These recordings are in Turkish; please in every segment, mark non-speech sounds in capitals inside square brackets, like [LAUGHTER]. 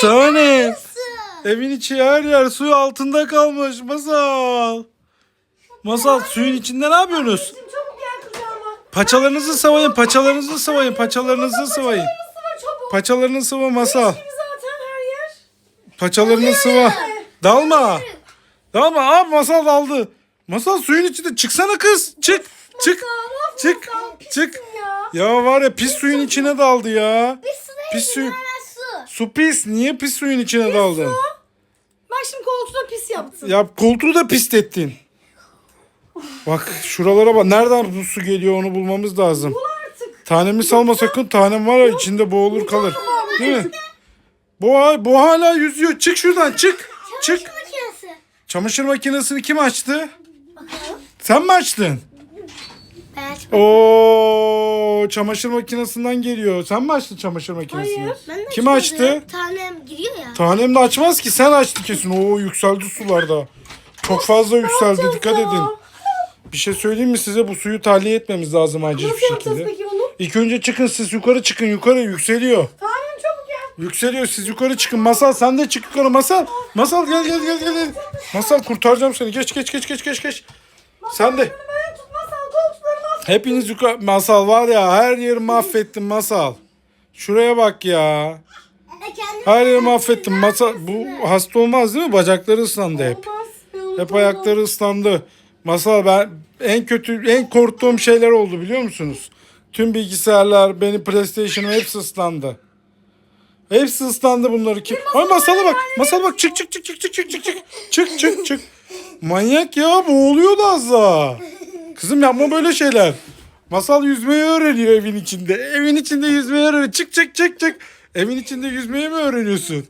Tane. Evin içi her yer su altında kalmış. Masal. Masal suyun içinde ne yapıyorsunuz? Şimdi çabuk gel kucağıma. Paçalarınızı sıvayın, paçalarınızı sıvayın, paçalarınızı sıvayın. Sıva çabuk. Paçalarını sıva masal. Gibi zaten her yer. Paçalarını sıva. Dalma. Dalma. Aa masal daldı. Masal suyun içinde çıksana kız. Çık. Çık. Masal, Çık. masal, pissin Çık. Ya. Ya var ya pis suyun içine daldı ya. Pis değil, su. su. Su pis. Niye pis suyun içine daldın? Bak şimdi koltuğuna pis yaptın. Ya koltuğu da pislettin. Bak şuralara bak. Nereden bu su geliyor onu bulmamız lazım. Bul artık. Tanemi salma sakın. Tanem var ya içinde boğulur kalır. Değil mi? Bu, bu hala yüzüyor. Çık şuradan çık. Çık. Çamaşır makinesi. Çamaşır makinesini kim açtı? Sen mi açtın? Ben açmadım. Oo, çamaşır makinesinden geliyor. Sen mi açtın çamaşır makinesini? Hayır. Ben de Kim açmadım. açtı? Tanem giriyor ya. Tanem de açmaz ki. Sen açtın kesin. Oo yükseldi sularda. Çok fazla yükseldi. Dikkat edin. Bir şey söyleyeyim mi size? Bu suyu tahliye etmemiz lazım acil bir Nasıl yapacağız şekilde. peki onu? İlk önce çıkın siz yukarı çıkın. Yukarı yükseliyor. Tamam çabuk gel. Yükseliyor siz yukarı çıkın. Masal sen de çık yukarı. Masal. Masal gel gel gel gel. gel. Masal kurtaracağım seni. Geç geç geç geç geç geç. Sen de. Hepiniz yukarı... Masal var ya her yeri mahvettin Masal. Şuraya bak ya. Her yeri mahvettin. Masal bu hasta olmaz değil mi? Bacakları ıslandı hep. Hep ayakları ıslandı. Masal ben en kötü en korktuğum şeyler oldu biliyor musunuz? Tüm bilgisayarlar, benim PlayStation'ım hepsi ıslandı. Hepsi ıslandı bunları ki. Ay masala bak. Masala bak. Çık çık çık çık çık çık çık çık. Çık çık çık. Manyak ya boğuluyordu az daha. Kızım yapma böyle şeyler. Masal yüzmeyi öğreniyor evin içinde. Evin içinde yüzmeyi öğreniyor. Çık çık çık çık. Evin içinde yüzmeyi mi öğreniyorsun?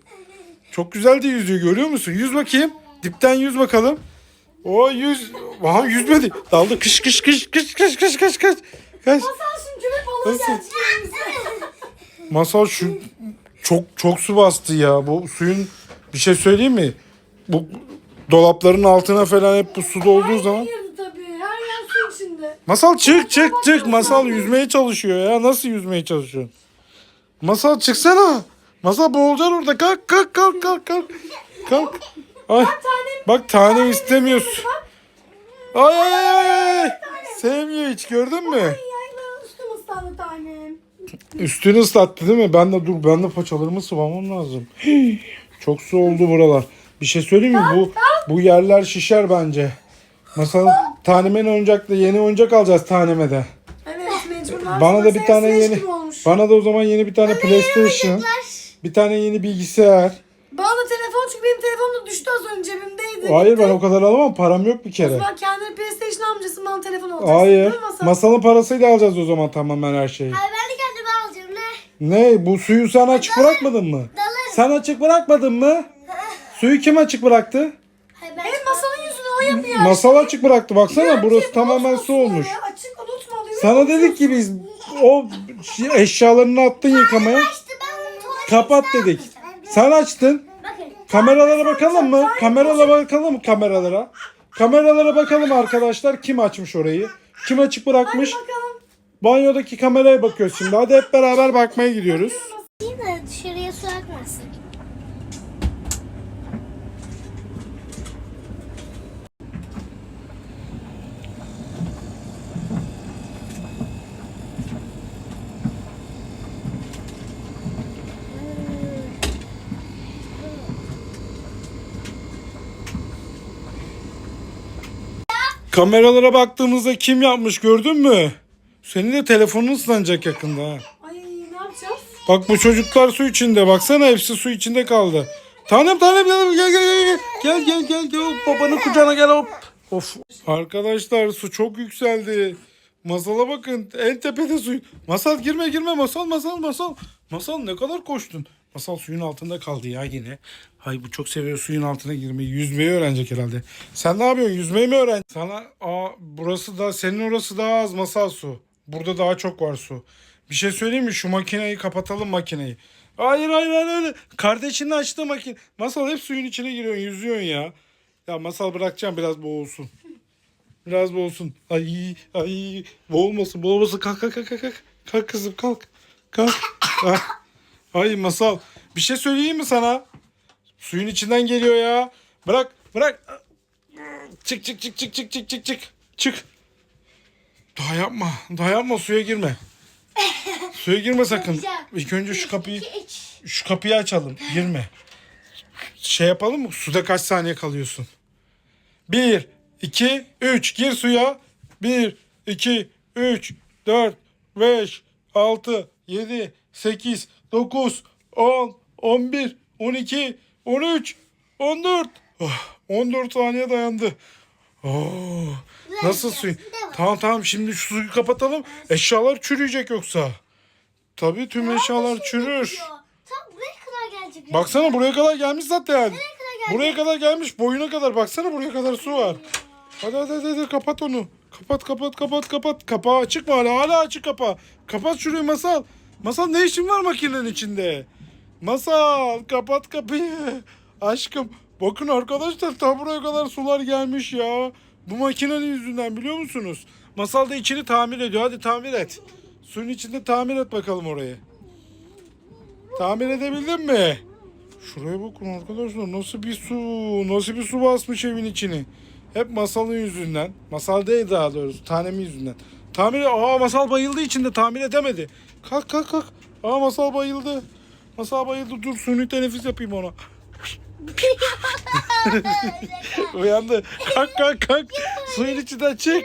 Çok güzel de yüzüyor görüyor musun? Yüz bakayım. Dipten yüz bakalım. O yüz. Aha yüzmedi. Daldı kış kış kış kış kış kış kış kış. Kaç. Masal şimdi köpek balığı Nasıl? Masal şu çok çok su bastı ya. Bu suyun bir şey söyleyeyim mi? Bu dolapların altına falan hep bu su dolduğu zaman. Su içinde. Masal çık çık çık. Masal yüzmeye çalışıyor ya. Nasıl yüzmeye çalışıyor? Masal çıksana. Masal boğulacaksın orada. Kalk kalk kalk kalk kalk. Kalk. Ay. Bak tane istemiyorsun. Ay ay ay ay. Sevmiyor hiç gördün mü? Üstüm ıslandı tanem. Üstünü ıslattı değil mi? Ben de dur ben de paçalarımı sıvamam lazım. Çok su oldu buralar. Bir şey söyleyeyim mi? Bu bu yerler şişer bence. Mesela tanemen oyuncakla yeni oyuncak alacağız taneme de. Evet mecbur. Bana da bir tane yeni bana da o zaman yeni bir tane PlayStation, bir tane yeni bilgisayar. Bana da telefon çünkü benim telefonum da düştü az önce cebimdeydi. Hayır gitti. ben o kadar alamam. Param yok bir kere. Ben kendine PlayStation almayacaksın bana telefon alacaksın. Hayır. Masal? Masanın parasıyla alacağız o zaman tamamen her şeyi. Ay ben de kendime alacağım ne? Ne? Bu suyu sen açık bırakmadın mı? Dalarım. Sen açık bırakmadın mı? Suyu kim açık bıraktı? Hayır ben Benim masanın yüzünü o yapıyor. Masal açık bıraktı. Baksana Ya, burası tamamen su olmuş. ya, Açık unutma diyor. Sana dedik ki biz o eşyalarını attın yıkamaya. Kapat dedik. Sen açtın. Kameralara bakalım mı? Kameralara bakalım mı kameralara? Kameralara bakalım arkadaşlar. Kim açmış orayı? Kim açık bırakmış? Bakalım. Banyodaki kameraya bakıyoruz şimdi. Hadi hep beraber bakmaya gidiyoruz. Yine dışarıya su akmasın. Kameralara baktığımızda kim yapmış gördün mü? Senin de telefonun ıslanacak yakında ha. Ay ne yapacağız? Bak bu çocuklar su içinde. Baksana hepsi su içinde kaldı. Tanem tanem gel gel gel gel gel gel gel gel hop babanın kucağına gel hop. Of. Arkadaşlar su çok yükseldi. Masala bakın en tepede su. Masal girme girme masal masal masal. Masal ne kadar koştun. Masal suyun altında kaldı ya yine. Hay bu çok seviyor suyun altına girmeyi. Yüzmeyi öğrenecek herhalde. Sen ne yapıyorsun? Yüzmeyi mi öğren? Sana aa burası da senin orası daha az masal su. Burada daha çok var su. Bir şey söyleyeyim mi? Şu makineyi kapatalım makineyi. Hayır hayır hayır. hayır. Kardeşinin açtığı makine. Masal hep suyun içine giriyorsun yüzüyorsun ya. Ya masal bırakacağım biraz boğulsun. Biraz boğulsun. Ay ay boğulmasın boğulmasın. Kalk kalk kalk kalk. Kalk kızım kalk. Kalk. Ah. Ay masal. Bir şey söyleyeyim mi sana? Suyun içinden geliyor ya. Bırak bırak. Çık çık çık çık çık çık çık çık. Çık. Daha yapma. Daha yapma suya girme. Suya girme sakın. İlk önce şu kapıyı İki, üç. şu kapıyı açalım. Girme. Şey yapalım mı? Suda kaç saniye kalıyorsun? 1, 2, 3. Gir suya. 1, 2, 3, 4, 5, 6, 7, 8, 9, 10, 11, 12, 13, 14. Oh, 14 saniye dayandı. Oo, nasıl suyu? Tamam tamam şimdi şu suyu kapatalım. Eşyalar çürüyecek yoksa. Tabii tüm eşyalar çürür. Tam buraya kadar gelecek. Baksana buraya kadar gelmiş zaten. Buraya kadar gelecek. Buraya kadar gelmiş boyuna kadar. Baksana buraya kadar su var. Hadi hadi hadi, hadi kapat onu. Kapat kapat kapat kapat. Kapağı açık mı hala? Hala açık kapağı. Kapat şurayı Masal. Masal ne işin var makinenin içinde? Masal kapat kapıyı. Aşkım bakın arkadaşlar tam buraya kadar sular gelmiş ya. Bu makinenin yüzünden biliyor musunuz? Masal da içini tamir ediyor. Hadi tamir et. Suyun içinde tamir et bakalım orayı. Tamir edebildin mi? Şuraya bakın arkadaşlar nasıl bir su, nasıl bir su basmış evin içini. Hep masalın yüzünden. Masal değil daha doğrusu tanemin yüzünden. Tamir aa masal bayıldı içinde tamir edemedi. Kalk kalk kalk. Aa masal bayıldı. Masal bayıldı dur suni teneffüs yapayım ona. [LAUGHS] Uyandı. Kalk kalk kalk. Suyun içinden çık.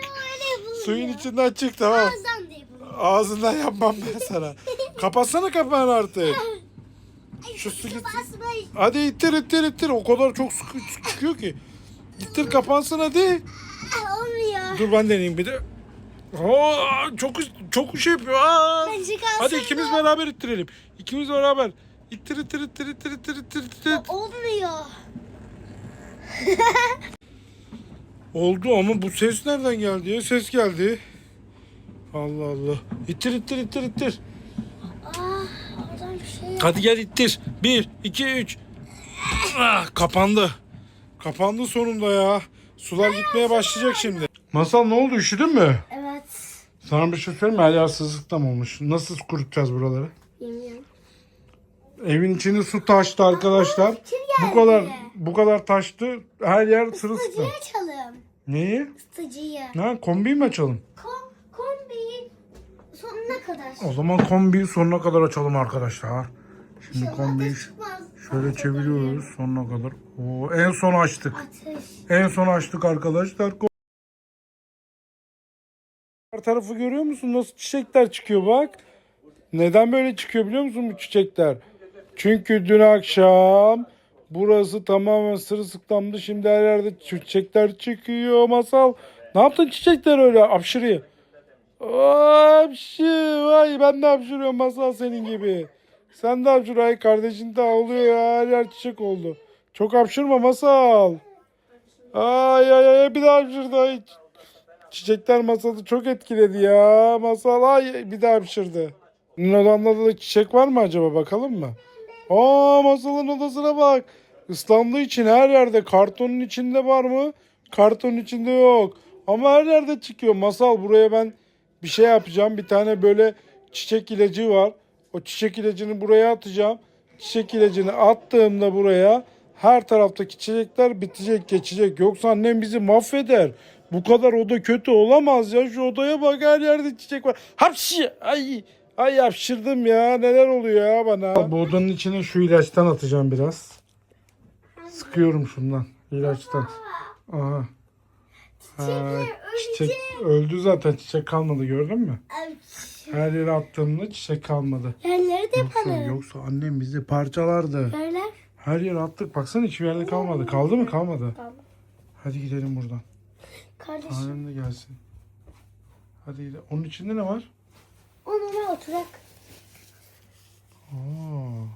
Suyun içinden çık tamam. Ağızdan da yapılıyor. Ağzından yapmam ben sana. Kapatsana kapağını artık. Şu su. Basmayın. Hadi ittir ittir ittir. O kadar çok su çıkıyor ki. İttir kapansın hadi. Olmuyor. Dur ben deneyeyim bir de. Aa, çok çok şey yapıyor. Aa. Bence kalsın Hadi ikimiz da. beraber ittirelim. İkimiz beraber. İttir ittir ittir ittir ittir ittir ittir. Olmuyor. [LAUGHS] Oldu ama bu ses nereden geldi ya? Ses geldi. Allah Allah. İttir ittir ittir ittir. Ah, oradan bir şey Hadi gel ittir. Bir, iki, üç. Ah, kapandı. Kapandı sonunda ya. Sular gitmeye başlayacak şimdi. Masal ne oldu üşüdün mü? Evet. Sana bir şey söyleyeyim mi? Her yer sızlıktan olmuş. Nasıl kurutacağız buraları? Bilmiyorum. Evin içinde su taştı arkadaşlar. Kim Bu kadar bu kadar taştı. Her yer sırılsıklam. Isıtıcıyı açalım. Neyi? Isıtıcıyı. Ne? Kombiyi mi açalım? Kom, kombiyi sonuna kadar. O zaman kombiyi sonuna kadar açalım arkadaşlar. Şimdi İnşallah kombiyi ateş çıkmaz. şöyle çeviriyoruz sonuna kadar. Oo, en son açtık. Ateş. En son açtık arkadaşlar. Tarafı görüyor musun? Nasıl çiçekler çıkıyor bak. Neden böyle çıkıyor biliyor musun bu çiçekler? Çünkü dün akşam burası tamamen sırılsıklamdı. Şimdi her yerde çiçekler çıkıyor. Masal. Ne yaptın çiçekler öyle? Apşırıyor. Apşı. Vay ben de apşırıyorum masal senin gibi. Sen de apşır. Ay kardeşin de ağlıyor ya. Her yer çiçek oldu. Çok apşırma masal. Ay ay ay bir daha hapşırdı. Ay. Çiçekler masalı çok etkiledi ya. Masal ay bir daha. Senin odanda da çiçek var mı acaba bakalım mı? Aa masalın odasına bak. Islandığı için her yerde kartonun içinde var mı? Kartonun içinde yok. Ama her yerde çıkıyor. Masal buraya ben bir şey yapacağım. Bir tane böyle çiçek ilacı var. O çiçek ilacını buraya atacağım. Çiçek ilacını attığımda buraya her taraftaki çiçekler bitecek geçecek. Yoksa annem bizi mahveder. Bu kadar oda kötü olamaz ya. Şu odaya bak her yerde çiçek var. Hapşi! Ay! Ay hapşırdım ya. Neler oluyor ya bana? Bu odanın içine şu ilaçtan atacağım biraz. Sıkıyorum şundan. ilaçtan. Aha. Ha, çiçek öldü zaten. Çiçek kalmadı gördün mü? Her yere attığımda çiçek kalmadı. Yerleri de Yoksa, yoksa annem bizi parçalardı. Yerler. Her yere attık. Baksana hiçbir yerde kalmadı. Kaldı mı? Kalmadı. Kaldı. Hadi gidelim buradan. Kardeşim. Annem de gelsin. Hadi gidelim. Onun içinde ne var? Onunla oturak. Oo.